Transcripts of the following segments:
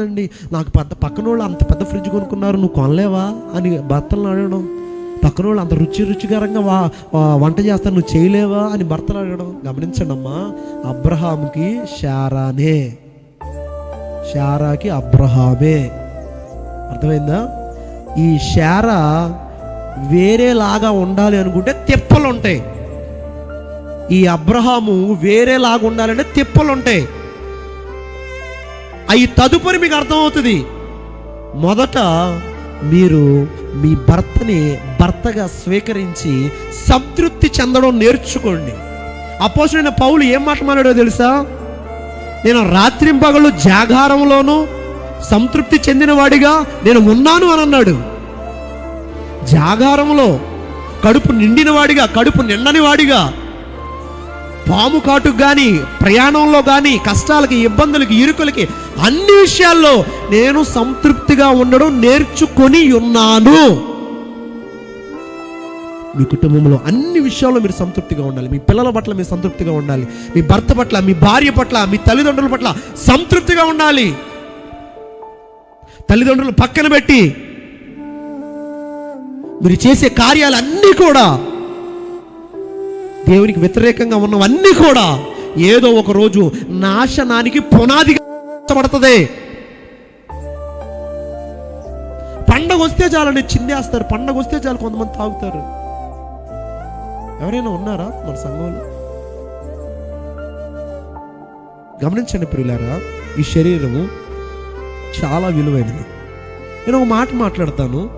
ఉందండి. నాకు పెద్ద పక్కన వాళ్ళు అంత పెద్ద ఫ్రిడ్జ్ కొనుక్కున్నారు నువ్వు కొనలేవా? అని భర్తలను అడగడం. పక్కన వాళ్ళు అంత రుచి రుచికరంగా వా వంట చేస్తాను నువ్వు చేయలేవా? అని భర్తలు అడగడం. గమనించండి అమ్మా అబ్రహాంకి షారానే శారాకి అబ్రహామే. అర్థమైందా? ఈ షారా వేరేలాగా ఉండాలి అనుకుంటే తిప్పలు ఉంటాయి ఈ అబ్రహాము వేరేలాగా ఉండాలంటే తిప్పలు ఉంటాయి అవి తదుపరి మీకు అర్థమవుతుంది. మొదట మీరు మీ భర్తని భర్తగా స్వీకరించి సంతృప్తి చెందడం నేర్చుకోండి. అపోసిన పౌలు ఏం మాట్లాడాడో తెలుసా? నేను రాత్రింపగలు జాగారంలోనూ సంతృప్తి చెందినవాడిగా నేను ఉన్నాను అని అన్నాడు. జాగారంలో కడుపు నిండినవాడిగా కడుపు నిండని వాడిగా పాము కాటుకు కానీ ప్రయాణంలో కానీ కష్టాలకి ఇబ్బందులకి ఇరుకులకి అన్ని విషయాల్లో నేను సంతృప్తిగా ఉండడం నేర్చుకొని ఉన్నాను. మీ కుటుంబంలో అన్ని విషయాల్లో మీరు సంతృప్తిగా ఉండాలి. మీ పిల్లల పట్ల మీరు సంతృప్తిగా ఉండాలి. మీ భర్త పట్ల మీ భార్య పట్ల మీ తల్లిదండ్రుల పట్ల సంతృప్తిగా ఉండాలి. తల్లిదండ్రులు పక్కన పెట్టి మీరు చేసే కార్యాలన్నీ కూడా దేవునికి వ్యతిరేకంగా ఉన్నవన్నీ కూడా ఏదో ఒక రోజు నాశనానికి పునాదిగా పడుతుంది. పండగ వస్తే చాలని చిందేస్తారు. పండగ వస్తే చాలు కొంతమంది తాగుతారు. ఎవరైనా ఉన్నారా మన సంఘంలో? గమనించండి ప్రియులారా ఈ శరీరము చాలా విలువైనది. నేను ఒక మాట మాట్లాడతాను.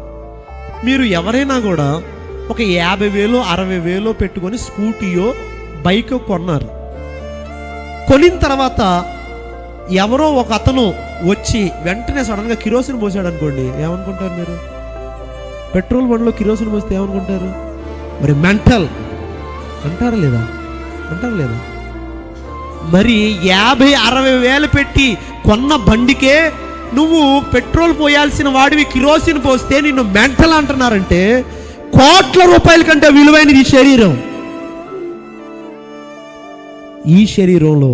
మీరు ఎవరైనా కూడా ఒక యాభై వేలు అరవై వేలు పెట్టుకొని స్కూటీయో బైక్ కొన్నారు. కొనిన తర్వాత ఎవరో ఒక అతను వచ్చి వెంటనే సడన్గా కిరోసిన్ పోసాడు అనుకోండి ఏమనుకుంటారు మీరు? పెట్రోల్ బండ్లో కిరోసిన్ పోస్తే ఏమనుకుంటారు? మరి మెంటల్. అంటారా లేదా? అంటారా లేదా? మరి యాభై అరవై వేలు పెట్టి కొన్న బండికే నువ్వు పెట్రోల్ పోయాల్సిన వాడివి కిరోసిన్ పోస్తే నిన్ను మెంటల్ అంటున్నారంటే కోట్ల రూపాయల కంటే విలువైనది ఈ శరీరం. ఈ శరీరంలో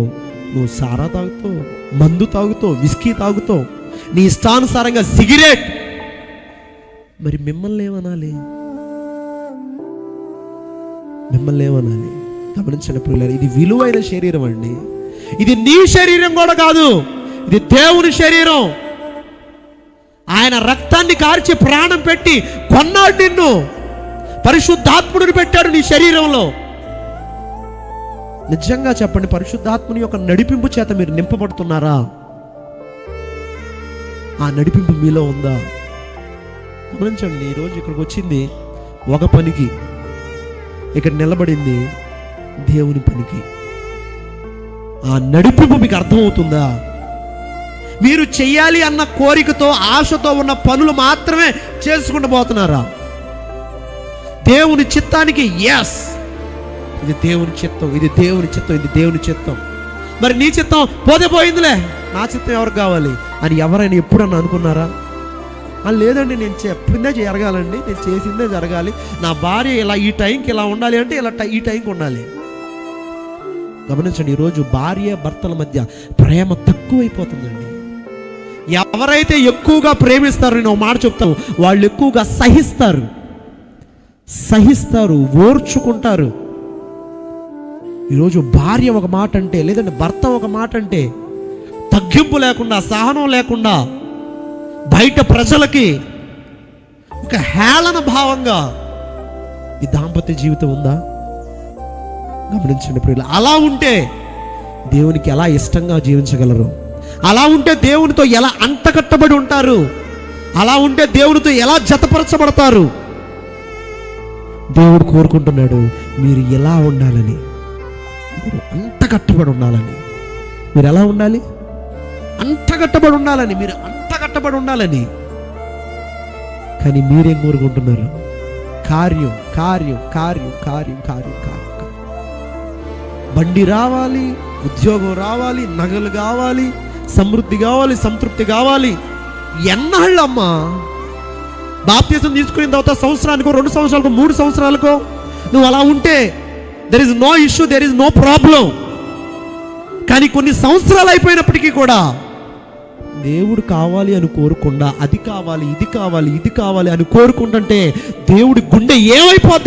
నువ్వు సారా తాగుతావు మందు తాగుతావు విస్కీ తాగుతావు నీ ఇష్టానుసారంగా సిగరెట్. మరి మిమ్మల్ని ఏమనాలి? మిమ్మల్ని ఏమనాలి? గమనించండి పిల్లలు ఇది విలువైన శరీరం అండి. ఇది నీ శరీరం కూడా కాదు ఇది దేవుని శరీరం. ఆయన రక్తాన్ని కార్చి ప్రాణం పెట్టి కొన్నాడు నిన్ను. పరిశుద్ధాత్ముడిని పెట్టాడు నీ శరీరంలో. నిజంగా చెప్పండి పరిశుద్ధాత్ముని యొక్క నడిపింపు చేత మీరు నింపబడుతున్నారా? ఆ నడిపింపు మీలో ఉందా? గమనించండి ఈరోజు ఇక్కడికి వచ్చింది ఒక పనికి. ఇక్కడ నిలబడింది దేవుని పనికి. ఆ నడిపింపు మీకు అర్థమవుతుందా? మీరు చెయ్యాలి అన్న కోరికతో ఆశతో ఉన్న పనులు మాత్రమే చేసుకుంటూ పోతున్నారా? దేవుని చిత్తానికి ఎస్ ఇది దేవుని చిత్తం ఇది దేవుని చిత్తం ఇది దేవుని చిత్తం. మరి నీ చిత్తం పోతే పోయిందిలే. నా చిత్తం ఎవరికి కావాలి? అని ఎవరైనా ఎప్పుడన్నా అనుకున్నారా? లేదండి నేను చెప్పిందే జరగాలండి నేను చేసిందే జరగాలి. నా భార్య ఇలా ఈ టైంకి ఇలా ఉండాలి అంటే ఇలా ఈ టైంకి ఉండాలి. గమనించండి ఈరోజు భార్య భర్తల మధ్య ప్రేమ తక్కువైపోతుందండి. ఎవరైతే ఎక్కువగా ప్రేమిస్తారో నేను మాట చెప్తాను వాళ్ళు ఎక్కువగా సహిస్తారు. సహిస్తారు ఓర్చుకుంటారు. ఈరోజు భార్య ఒక మాట అంటే లేదంటే భర్త ఒక మాట అంటే తగ్గింపు లేకుండా సహనం లేకుండా బయట ప్రజలకి ఒక హేళన భావంగా ఈ దాంపత్య జీవితం ఉందా? గమనించండి ప్రియులు అలా ఉంటే దేవునికి ఎలా ఇష్టంగా జీవించగలరు? అలా ఉంటే దేవునితో ఎలా అంటకట్టబడి ఉంటారు? అలా ఉంటే దేవునితో ఎలా జతపరచబడతారు? దేవుడు కోరుకుంటున్నాడు మీరు ఎలా ఉండాలని? మీరు అంత కట్టబడి ఉండాలని. మీరు ఎలా ఉండాలి? అంటగట్టబడి ఉండాలని మీరు అంటగట్టబడి ఉండాలని. కానీ మీరేం కోరుకుంటున్నారు? కార్యం కార్యం కార్యం కార్యం కార్యం కార్యం కార్యం. బండి రావాలి ఉద్యోగం రావాలి నగలు కావాలి సమృద్ధి కావాలి సంతృప్తి కావాలి. ఎన్నాళ్ళమ్మా? బాప్తీసం తీసుకున్న తర్వాత సంవత్సరానికో రెండు సంవత్సరాలకు మూడు సంవత్సరాలకో నువ్వు అలా ఉంటే there is no issue there is no problem కానీ కొన్ని సంవత్సరాలు అయిపోయినప్పటికీ కూడా దేవుడు కావాలి అని కోరుకుండా అది కావాలి ఇది కావాలి ఇది కావాలి అని కోరుకుంటుంటే దేవుడి గుండె ఏమైపోద్ది?